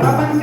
ప్రపంచ